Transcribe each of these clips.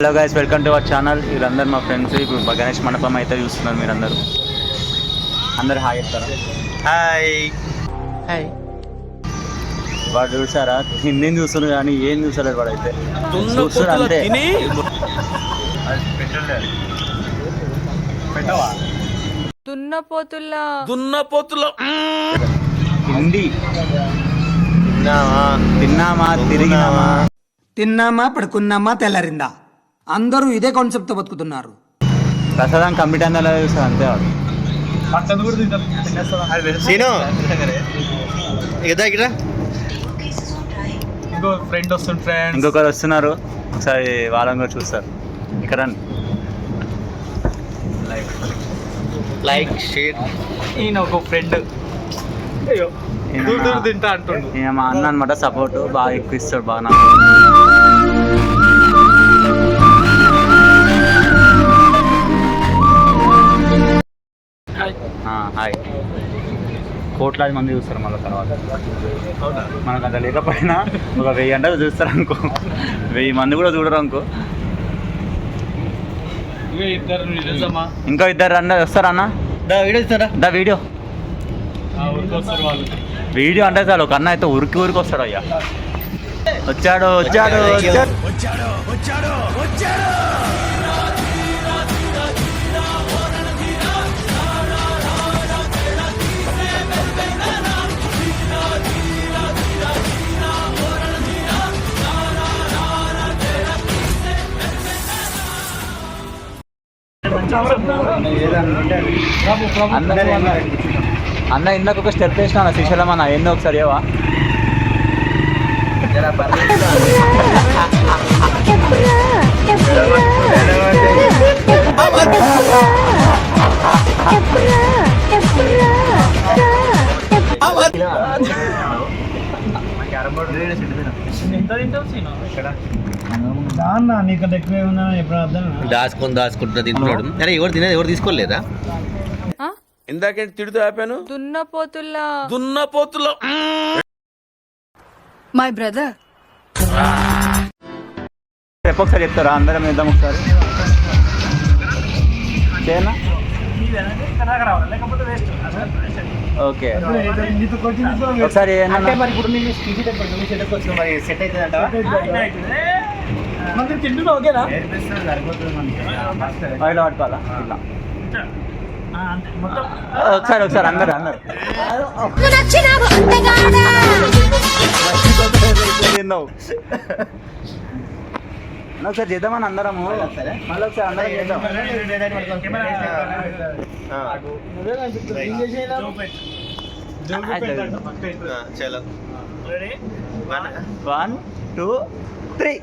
Hello guys welcome to our channel వీళ్ళందరూ మా friends ఇప్పుడు గణేష్ మండపం అయితే చూస్తున్నారు మీరు అందరూ అందరు హాయ్ చెప్తారా? హాయ్ హాయ్ వాడు చూసారా? హిందీని చూస్తున్నారు కానీ ఏం చూసలేడు వాడు అయితే. చూస్తున్నాడు అంతే. తిని. దున్నపోతుల్లా దున్నపోతుల హిందీ తిన్నావా? తిన్నామా? తిరిగినామా? తిన్నామా? పడుకున్నామా? తెల్లరిందా? అందరూ ఇదే కాన్సెప్ట్తో బతుకుతున్నారు. ప్రసాదం కంప్లీట్ అయిందా చూస్తారు అంతే ఇంకో ఫ్రెండ్ వస్తుంది ఫ్రెండ్ ఇంకొకరు వస్తున్నారు. ఒకసారి వాళ్ళని కూడా చూస్తారు. ఇక్కడ. లైక్ షేర్ ఈయన ఒక ఫ్రెండ్ అయ్యో తింటా అంటుండు. మా అన్న అనమాట సపోర్ట్ బాగా ఎక్కువ ఇస్తాడు బాగా నాకు. కోట్లాది మంది చూస్తారు మళ్ళీ తర్వాత? మనకు అంత లేకపోయినా ఒక వెయ్యి అంటే చూస్తారు అనుకో. వెయ్యి మంది కూడా చూడరు అనుకో. ఇక ఇద్దరు అన్న వస్తారా అన్న? దా వీడియో ఇస్తారా దా వీడియో. వీడియో అంటే చాలు ఒక అన్న అయితే ఉరికి ఊరికి వస్తాడు అయ్యా. వచ్చాడు వచ్చాడు వచ్చాడు అందరూ అన్న ఇందాక ఒక స్టెప్ వేసిన శ్రీశైలం అన్న ఎన్నో ఒకసారి ఏవా దాచుకొని దాచుకుంటున్నా తింటున్నాడు. అరే ఎవరు తినేది? ఎవరు తీసుకోలేదా? ఆ? ఇందాకేంటి తిడుతూ ఆపాను? దున్నపోతుల్లా. దున్నపోతుల మై బ్రదర్ స్టెప్ ఒకసారి చెప్తారా? అందరం ఇద్దాం ఒకసారి. Waste okay. ఒకసారి ఏంటన్నా? మరి ఇప్పుడు మీరు స్పీచ్ సెటప్ వచ్చిన మరి సెట్ అవుతుంది అంట తింటున్నా ఓకేనా ఆయిల్ పట్టుకోవాలా ఇట్లా మొత్తం. ఒకసారి ఒకసారి అందరు అందరు. తిన్నావు అన్న, ఒకసారి చేద్దామని అందరము మళ్ళీ ఒకసారి అందరం చేద్దాం చలో వన్ టూ త్రీ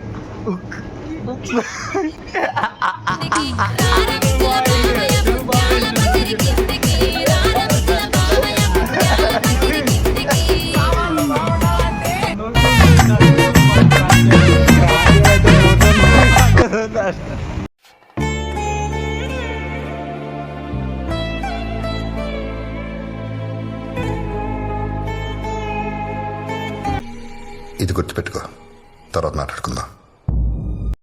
ఇది గుర్తుపెట్టుకో. తర్వాత మాట్లాడుకుందాం.